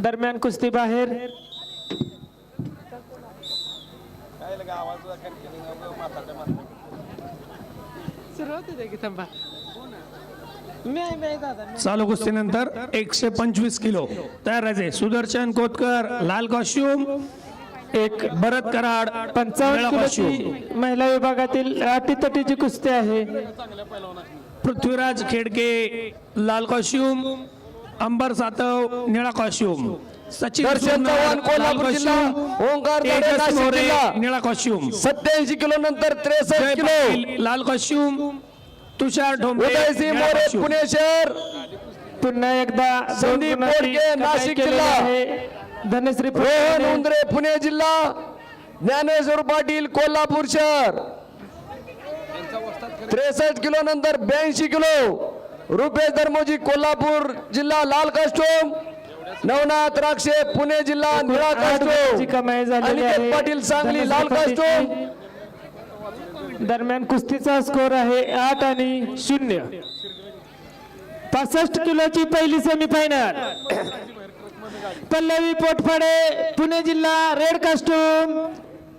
दरम्यान कुस्ती बाहेर चालू कुस्तीनंतर एकशे पंचवीस किलो. तयार राहायचे सुदर्शन कोतकर लाल कॉस्ट्युम एक भरत कराड पंचावन्न. महिला विभागातील अटीतटीची कुस्ती आहे. पृथ्वीराज खेडके लाल कॉस्ट्युम अंबर सातव निळा कॉस्ट्युम सचिन दर्शन चव्हाण, कोल्हापूर जिल्हा. ओंकार दाढे, तेजस नाशिक मोरे, जिल्हा. निळा कॉस्ट्युम सत्याऐंशी किलो नंतर त्रेसष्ट किलो लाल कॉस्ट्युम तुषार ढोंबे उदयसिंह निळा मोरे costume. पुणे शहर पुन्हा एकदा दोन संदीप बोडके, कमाई नाशिक केलेली जिल्हा. आहे. धनश्री रोहन. उंद्रे पुणे जिल्हा ज्ञानेश्वर पाटील कोल्हापूर शहर त्रेसष्ट किलो नंतर ब्याऐंशी किलो रुपेश धर्मोजी कोल्हापूर जिल्हा लाल कास्टोम नवनाथ राक्षे पुणे जिल्हा निळा कास्टोम कमाई झालेली आहे. अनिकेत पाटील सांगली लाल कास्टोम. दरम्यान कुस्तीचा स्कोर आहे आठ आणि शून्य. पासष्ट किलोची पहिली सेमीफायनल पल्लवी पोटफाडे पुणे जिल्हा रेड कास्टूम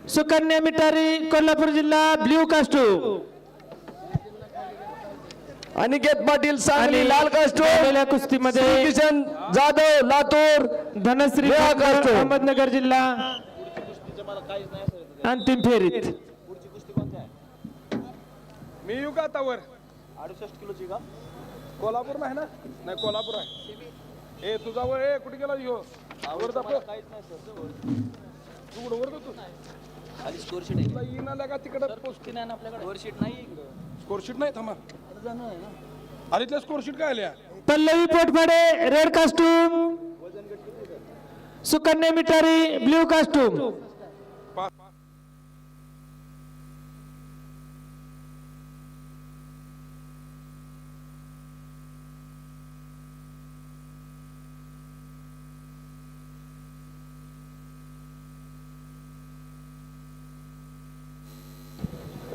सुकन्या मिटारी कोल्हापूर जिल्हा ब्ल्यू कास्टूम. अनिकेत पाटील सांगली आणि लाल झालेल्या कुस्तीमध्ये किशन जाधव लातूर धनश्री. अहमदनगर जिल्हा. अंतिम फेरीत. मी येऊ का आता वर? अडुसष्ट किलोची का? कोल्हापूर नाही ना? नाही कोल्हापूर आहे. ए तुझा वर ए कुठे गेला ह्यो वर दाखव तू कुठं वर तू? खाली स्कोर शीट आहे. तुला येईना लागा तिकडं? गोष्टी नाही ना आपल्याकडे? स्कोर शीट नाही स्कोर शीट नाही थांबा. अरे इथल्या स्कोर शीट काय आल्या? Pallavi Potphade red costume Sukanya Mitari blue costume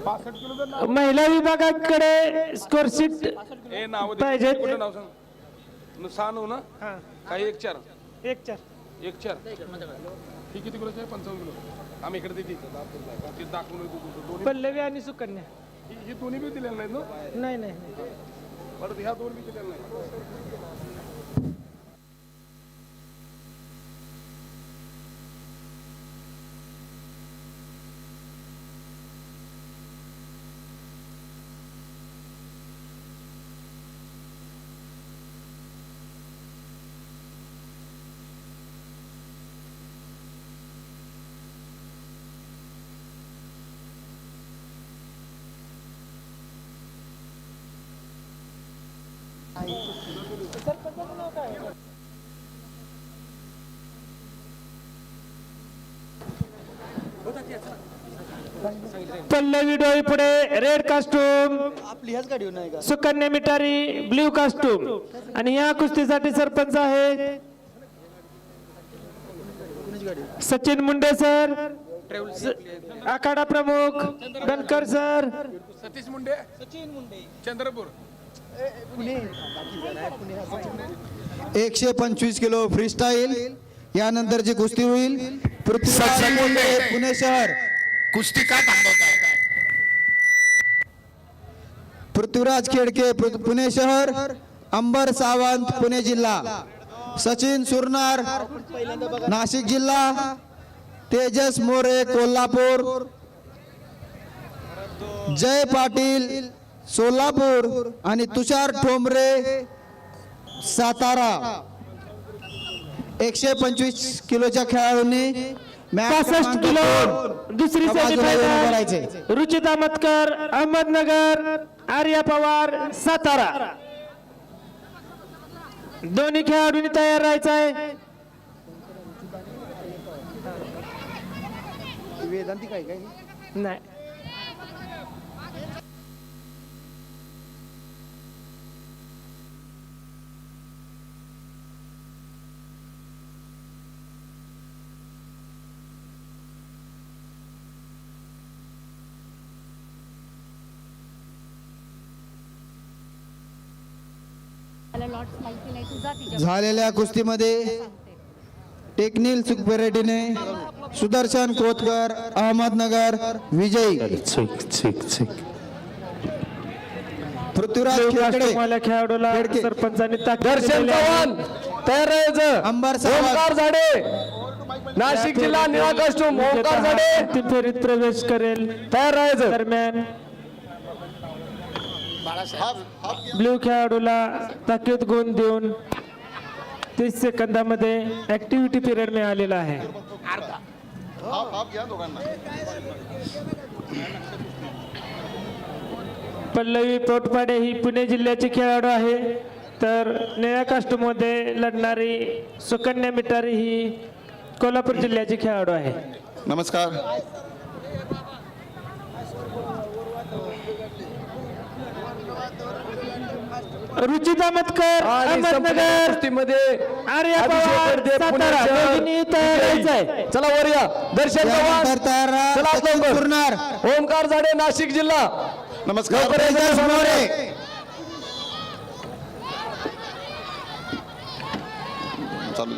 महिला विभागाकडे स्कोर शीट ए नाव. पाहिजे. कुठलं नाव सांग? न- सहा नऊ ना काही एक चार. एक चार. एक चार. ही किती किलोची आहे पंचावन्न किलो. आम्ही इकडे देते. ते दाखवून देतो तुझं. दोन्ही पल्लवी आणि सुकन्या. ही- ही दोन्ही बी दिलेल्या नाहीत ना? नाही नाही परत ह्या दोन बी दिलेल्या नाही पल्लवी डोई पुढे रेड कास्टूम आपली ह्याच गाडी नाही का? सुकन्या मिटारी ब्ल्यू कास्टूम आणि या कुस्तीसाठी सरपंच आहे सचिन मुंडे सर आखाडा प्रमुख बनकर सर सतीश मुंडे. सचिन मुंडे. चंद्रपूर. एकशे पंचवीस किलो फ्रीस्टाईल यानंतरची कुस्ती होईल पुणे शहर. कुस्ती का पृथ्वीराज खेडके पुणे शहर अंबर सावंत पुणे जिल्हा. सचिन सुरनार नाशिक जिल्हा. तेजस मोरे कोल्हापूर. जय पाटील. सोलापूर आणि तुषार ठोंबरे सातारा. एकशे पंचवीस किलोच्या खेळाडूंनी पासष्ट किलो. दुसरी. सेमीफायनल रुचिता मतकर अहमदनगर आर्या पवार सातारा. दोन्ही खेळाडूंनी तयार राहायचं आहे मला लॉट्स माहिती नाही. झालेल्या कुस्तीमध्ये टेक्निल सुपरेडीने सुदर्शन कोतकर अहमदनगर विजयी. पृथ्वीराज खेळाडूला खेडके. सरपंचांनी ताकीद दर्शन दिलेली आहे. चव्हाण तयार राहायचं अंबर सावंत. झाडे. नाशिक जिल्हा निळा विजेता हा झाडे. अंतिम फेरीत प्रवेश करेल. तयार राहायचं दरम्यान ब्ल्यू खेळाडूला ताकीद गुण देऊन तीस सेकंदामध्ये ऍक्टिव्हिटी पिरियड मिळालेला आहे. पल्लवी पोटपाडे ही पुणे जिल्ह्याची खेळाडू आहे. तर निळ्या कास्टूममध्ये लढणारी सुकन्या मिटारी ही कोल्हापूर जिल्ह्याची खेळाडू आहे. नमस्कार. रुचिता मतकर अहमदनगर कुस्तीमध्ये आर्या पवार, सातारा. दोघींनी तयार. राहायचंय. चला वर या दर्शन राहा चला लवकर. ओमकार झाडे नाशिक जिल्हा नमस्कार चालू